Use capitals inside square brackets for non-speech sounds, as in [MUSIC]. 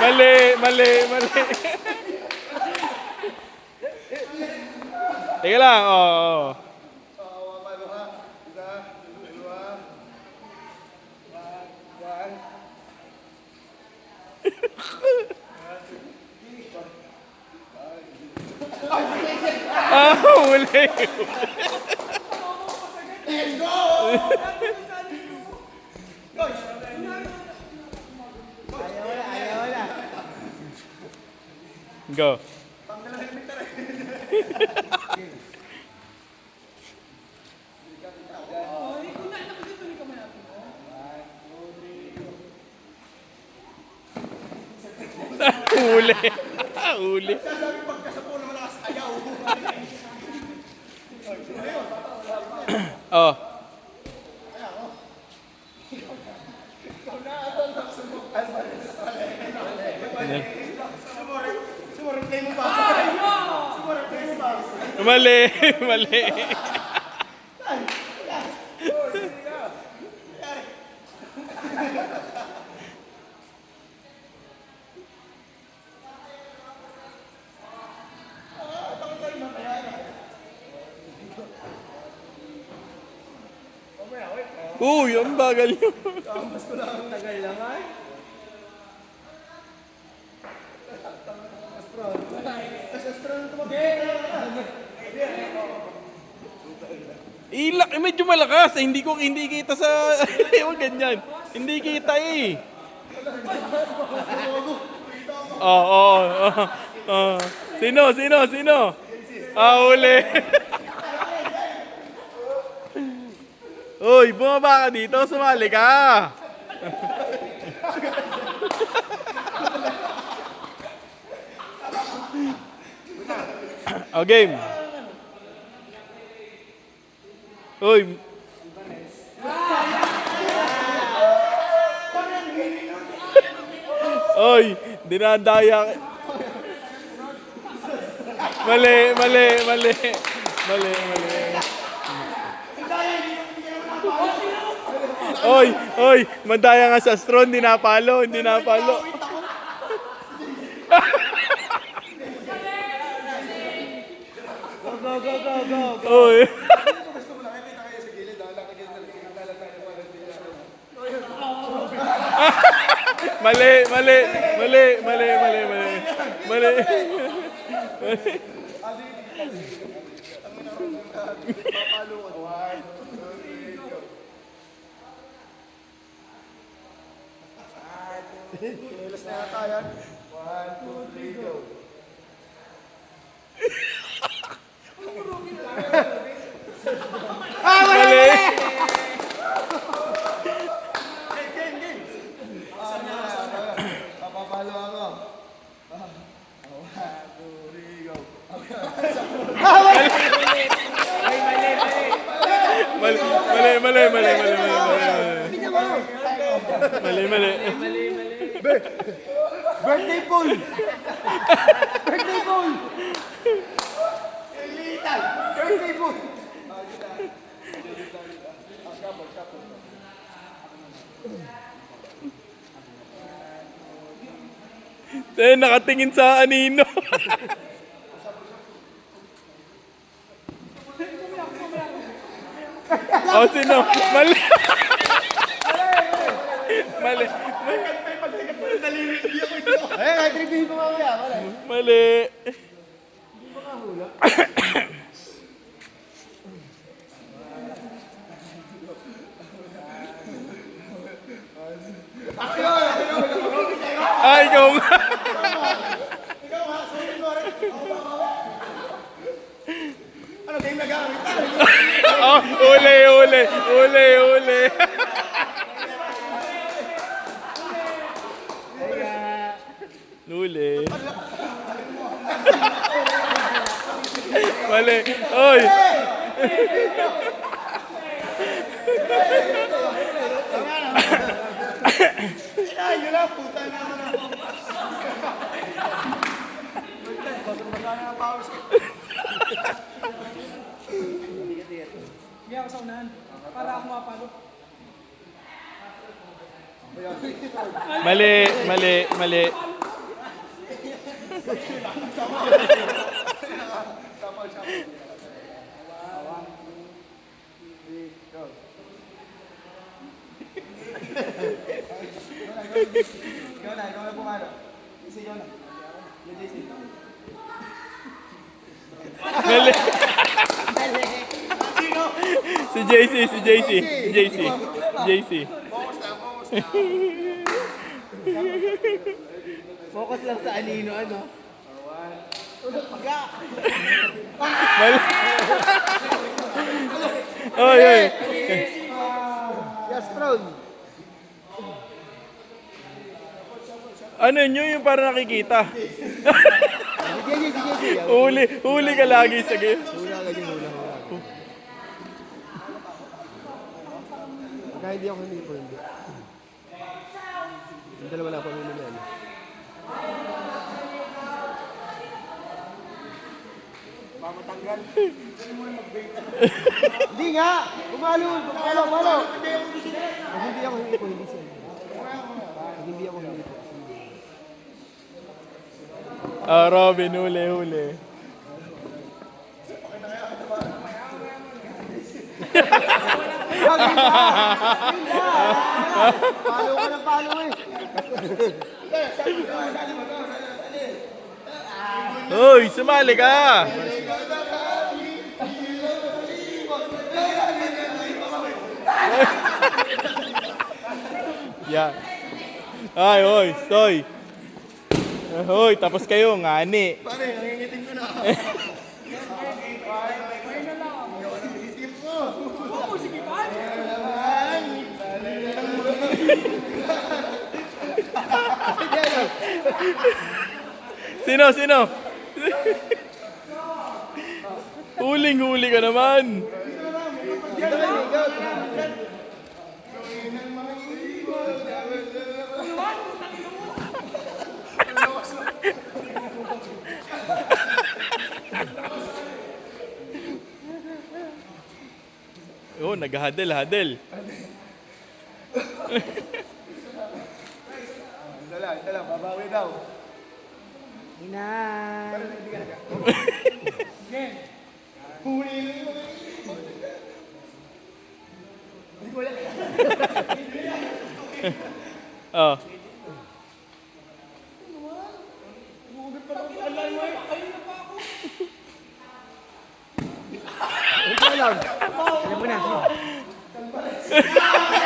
Mali, mali, mali. Teka lang, oo. Oh, Ah, huli. Go. Huli. Huli. Oh. Mali, mali. Uy, ang bagal yun. Tagal lang ay. Ilak, eh, medyo malakas. Eh, hindi ko hindi kita sa [LAUGHS] Ewan ganyan. Hindi kita eh. Oo, oo, oo. oo. Sino, sino, sino? Ah, uli. [LAUGHS] Uy, bumaba ka dito, sumali ka. [LAUGHS] oh, game. Uy. Oy, dinadaya. Mali, mali, mali. Mali, mali. Oy, oy, madaya nga sa straw, hindi napalo, hindi napalo. Go, go, go, go, go. Oy. Mali, mali, mali, mali, mali, mali. Mali. Kinilos na yata yan. One, two, three, go. Mali. Papapalo ako. One, two, three, go. Mali, mali, mali, mali, mali, mali, mali, mali. Birthday pool! Birthday pool! Birthday pool! Eh, nakatingin sa anino. Oh, sino? Mali. Mali. Ayun, kahit review ko mamaya. Wala. Mali. Ay, ikaw nga. Ano, game na gamit? [LAUGHS] Oh, uli, uli, uli, uli. Uli. Mali. Oy. Ay, yun lang, puta na naman ako. Basang-basa na ang pawis ko. Unahan. Para ako mapalo. Mali, mali, mali. JC. Mali. Si JC, si JC, si JC, JC. Focus lang sa anino, ano? Mali. Oy, oy. Yes, proud. Ano nyo yung para nakikita? Huli, huli ka lagi sa game. Pagka hindi ako hindi po, hindi. Yung dalawa na pamilya na yan. Hindi nga! Pumalo! Pumalo! Pag hindi ako hindi po, hindi siya. Pag hindi ako hindi po. Ah, Robin, huli, huli. Palo ka ng palo eh! Hoy, sumali ka! yeah. Ay, hoy, stoy. Hoy, tapos kayo, ngani. Pare, nangingiting ko na. Sino, sino? Huling-huli ka naman. Oh, nag-huddle, huddle. Lang, babawi daw. Inay. Oh. Ito lang. Alam mo na. [LAUGHS]